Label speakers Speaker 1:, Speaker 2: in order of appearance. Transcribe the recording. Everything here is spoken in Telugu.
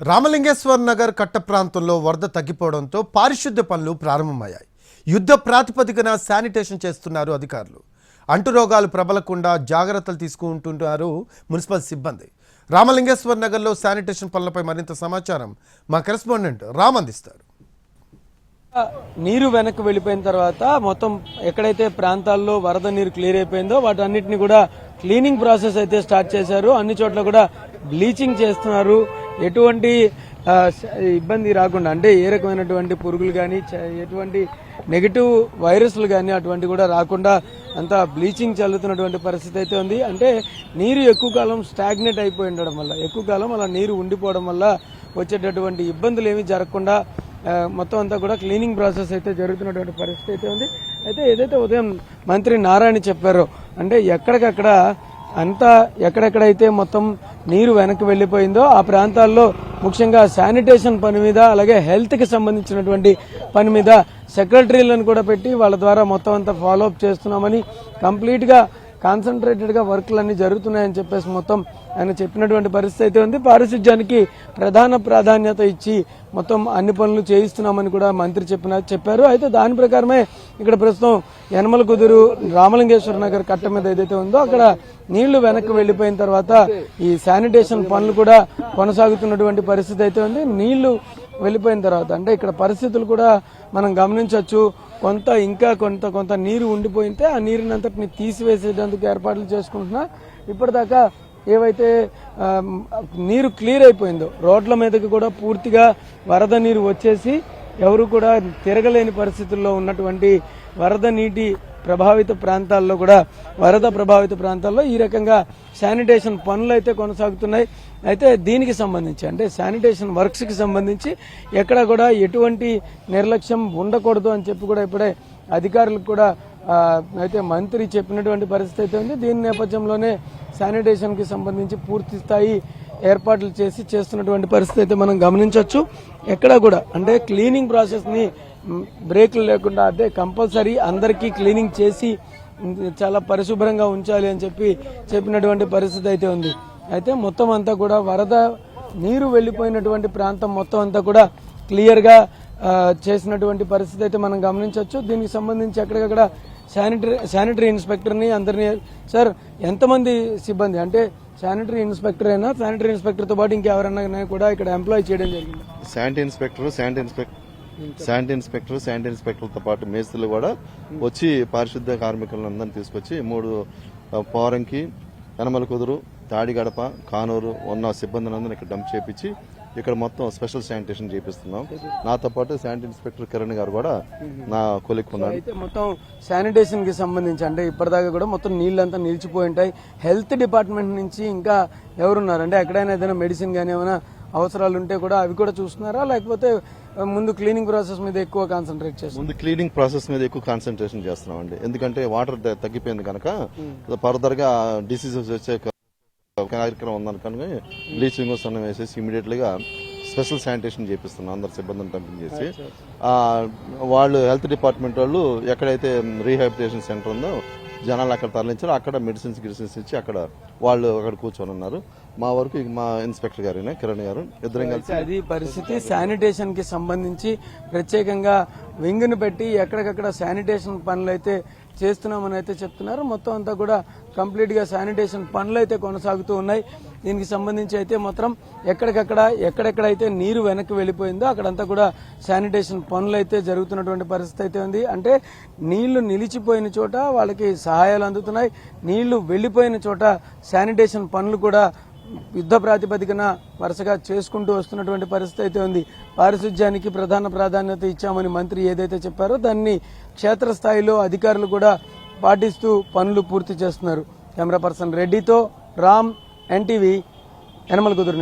Speaker 1: రామలింగేశ్వర్ నగర్ కట్ట ప్రాంతంలో వరద తగ్గిపోవడంతో పారిశుద్ధ్య పనులు ప్రారంభమయ్యాయి. యుద్ధ ప్రాతిపదికన శానిటేషన్ చేస్తున్నారు అధికారులు. అంటురోగాలు ప్రబలకుండా జాగ్రత్తలు తీసుకుంటున్నారు మున్సిపల్ సిబ్బంది. రామలింగేశ్వర్ నగర్లో శానిటేషన్ పనులపై మరింత సమాచారం మా కరెస్పాండెంట్ రామ్ అందిస్తారు.
Speaker 2: నీరు వెనక్కి వెళ్ళిపోయిన తర్వాత మొత్తం ఎక్కడైతే ప్రాంతాల్లో వరద నీరు క్లియర్ అయిపోయిందో వాటన్నిటిని కూడా క్లీనింగ్ ప్రాసెస్ అయితే స్టార్ట్ చేశారు. అన్ని చోట్ల కూడా బ్లీచింగ్ చేస్తున్నారు. ఎటువంటి ఇబ్బంది రాకుండా అంటే ఏ రకమైనటువంటి పురుగులు కానీ ఎటువంటి నెగిటివ్ వైరస్లు కానీ అటువంటి కూడా రాకుండా అంతా బ్లీచింగ్ చల్లుతున్నటువంటి పరిస్థితి అయితే ఉంది. అంటే నీరు ఎక్కువ కాలం స్టాగ్నేట్ అయిపోయి ఉండడం వల్ల ఎక్కువ కాలం అలా నీరు ఉండిపోవడం వల్ల వచ్చేటటువంటి ఇబ్బందులు ఏమీ జరగకుండా మొత్తం అంతా కూడా క్లీనింగ్ ప్రాసెస్ అయితే జరుగుతున్నటువంటి పరిస్థితి అయితే ఉంది. అయితే ఏదైతే ఉదయం మంత్రి నారాయణ చెప్పారో అంటే ఎక్కడికక్కడ అంతా ఎక్కడెక్కడైతే మొత్తం నీరు వెనక్కి వెళ్ళిపోయిందో ఆ ప్రాంతాల్లో ముఖ్యంగా శానిటేషన్ పని మీద అలాగే హెల్త్కి సంబంధించినటువంటి పని మీద సెక్రటరీలను కూడా పెట్టి వాళ్ళ ద్వారా మొత్తం అంతా ఫాలోఅప్ చేస్తున్నామని కంప్లీట్గా కాన్సన్ట్రేటెడ్గా వర్క్లు అన్నీ జరుగుతున్నాయని చెప్పేసి మొత్తం ఆయన చెప్పినటువంటి పరిస్థితి అయితే ఉంది. పారిశుధ్యానికి ప్రధాన ప్రాధాన్యత ఇచ్చి మొత్తం అన్ని పనులు చేయిస్తున్నామని కూడా మంత్రి చెప్పిన చెప్పారు. అయితే దాని ప్రకారమే ఇక్కడ ప్రస్తుతం యనమల కుదురు రామలింగేశ్వర నగర్ కట్ట మీద ఏదైతే ఉందో అక్కడ నీళ్ళు వెనక్కి వెళ్ళిపోయిన తర్వాత ఈ శానిటేషన్ పనులు కూడా కొనసాగుతున్నటువంటి పరిస్థితి అయితే ఉంది. నీళ్ళు వెళ్ళిపోయిన తర్వాత అంటే ఇక్కడ పరిస్థితులు కూడా మనం గమనించవచ్చు. కొంత ఇంకా కొంత కొంత నీరు ఉండిపోయింటే ఆ నీరుని అంతటిని తీసివేసేటందుకు ఏర్పాట్లు చేసుకుంటున్నా. ఇప్పటిదాకా ఏవైతే నీరు క్లియర్ అయిపోయిందో రోడ్ల మీదకి కూడా పూర్తిగా వరద నీరు వచ్చేసి ఎవరు కూడా తిరగలేని పరిస్థితుల్లో ఉన్నటువంటి వరద నీటి ప్రభావిత ప్రాంతాల్లో కూడా వరద ప్రభావిత ప్రాంతాల్లో ఈ రకంగా శానిటేషన్ పనులు అయితే కొనసాగుతున్నాయి. అయితే దీనికి సంబంధించి అంటే శానిటేషన్ వర్క్స్కి సంబంధించి ఎక్కడ కూడా ఎటువంటి నిర్లక్ష్యం ఉండకూడదు అని చెప్పి కూడా ఇప్పుడే అధికారులకు కూడా అయితే మంత్రి చెప్పినటువంటి పరిస్థితి అయితే ఉంది. దీని నేపథ్యంలోనే శానిటేషన్కి సంబంధించి పూర్తి స్థాయి ఏర్పాట్లు చేసి చేస్తున్నటువంటి పరిస్థితి అయితే మనం గమనించవచ్చు ఎక్కడ కూడా అంటే క్లీనింగ్ ప్రాసెస్ని బ్రేక్లు లేకుండా అంటే కంపల్సరీ అందరికీ క్లీనింగ్ చేసి చాలా పరిశుభ్రంగా ఉంచాలి అని చెప్పి చెప్పినటువంటి పరిస్థితి అయితే ఉంది. అయితే మొత్తం అంతా కూడా వరద నీరు వెళ్ళిపోయినటువంటి ప్రాంతం మొత్తం అంతా కూడా క్లియర్గా చేసినటువంటి పరిస్థితి అయితే మనం గమనించవచ్చు. దీనికి సంబంధించి ఎక్కడికక్కడ శానిటరీ శానిటరీ ఇన్స్పెక్టర్ని అందరినీ సార్ ఎంతమంది సిబ్బంది? అంటే శానిటరీ ఇన్స్పెక్టర్ అయినా శానిటరీ ఇన్స్పెక్టర్తో పాటు ఇంకెవరన్నా కూడా ఇక్కడ ఎంప్లాయ్ చేయడం జరిగింది?
Speaker 3: Sanitary inspector sanitary inspector sanitary inspector sanitary ఇన్స్పెక్టర్లతో పాటు మేస్త్రులు కూడా వచ్చి పారిశుద్ధ కార్మికులందరినీ తీసుకొచ్చి మూడు పోరంకి యనమల కుదురు తాడిగడప కానూరు ఉన్న సిబ్బందిని ఇక్కడ డంప్ చేపించి ఇక్కడ మొత్తం స్పెషల్ శానిటేషన్ చేపిస్తున్నాం. నాతో పాటు శానిటరీ ఇన్స్పెక్టర్ కిరణ్ గారు కూడా నా కొలిక్ ఉన్నాడు.
Speaker 2: అయితే మొత్తం శానిటేషన్కి సంబంధించి అంటే ఇప్పటిదాకా కూడా మొత్తం నీళ్ళంతా నిలిచిపోయి ఉంటాయి. హెల్త్ డిపార్ట్మెంట్ నుంచి ఇంకా ఎవరున్నారు అంటే ఎక్కడైనా ఏదైనా మెడిసిన్ కానీ ఏమైనా అవసరాలు ఉంటే కూడా అవి కూడా చూస్తున్నారా? లేకపోతే ముందు క్లీనింగ్ ప్రాసెస్ మీద ఎక్కువ కాన్సన్ట్రేట్ చేస్తున్నారు
Speaker 3: ముందు క్లీనింగ్ ప్రాసెస్ మీద ఎక్కువ కాన్సన్ట్రేషన్ చేస్తున్నాం అండి ఎందుకంటే వాటర్ తగ్గిపోయింది కనుక ఫర్దర్గా డిసీజెస్ వచ్చే కార్యక్రమం ఉందనుకని బ్లీచింగ్ సన్నం వేసేసి ఇమీడియట్గా స్పెషల్ శానిటేషన్ చేపిస్తున్నాం అందరు సిబ్బందిని పంపించేసి వాళ్ళు హెల్త్ డిపార్ట్మెంట్ వాళ్ళు ఎక్కడైతే రీహాబిలిటేషన్ సెంటర్ ఉందో జనాలు అక్కడ తరలించారు అక్కడ మెడిసిన్స్ గిడిసిన్స్ ఇచ్చి అక్కడ వాళ్ళు అక్కడ కూర్చొని ఉన్నారు. మా వరకు మా ఇన్స్పెక్టర్ గారు కిరణ్ గారు ఇద్దరం కలిసి
Speaker 2: అది పరిస్థితి శానిటేషన్కి సంబంధించి ప్రత్యేకంగా వింగ్ పెట్టి ఎక్కడికక్కడ శానిటేషన్ పనులు అయితే చేస్తున్నామని అయితే చెప్తున్నారు. మొత్తం అంతా కూడా కంప్లీట్గా శానిటేషన్ పనులు అయితే కొనసాగుతూ ఉన్నాయి. దీనికి సంబంధించి అయితే మాత్రం ఎక్కడికక్కడ ఎక్కడెక్కడైతే నీరు వెనక్కి వెళ్ళిపోయిందో అక్కడంతా కూడా శానిటేషన్ పనులు అయితే జరుగుతున్నటువంటి పరిస్థితి అయితే ఉంది. అంటే నీళ్ళు నిలిచిపోయిన చోట వాళ్ళకి సహాయాలు అందుతున్నాయి. నీళ్ళు వెళ్ళిపోయిన చోట శానిటేషన్ పనులు కూడా యుద్ధ ప్రాతిపదికన వరుసగా చేసుకుంటూ వస్తున్నటువంటి పరిస్థితి అయితే ఉంది. పారిశుధ్యానికి ప్రధాన ప్రాధాన్యత ఇచ్చామని మంత్రి ఏదైతే చెప్పారో దాన్ని క్షేత్రస్థాయిలో అధికారులు కూడా పాటిస్తూ పనులు పూర్తి చేస్తున్నారు. కెమెరా పర్సన్ రెడ్డితో రామ్ ఎన్టీవీ యనమల కుదురు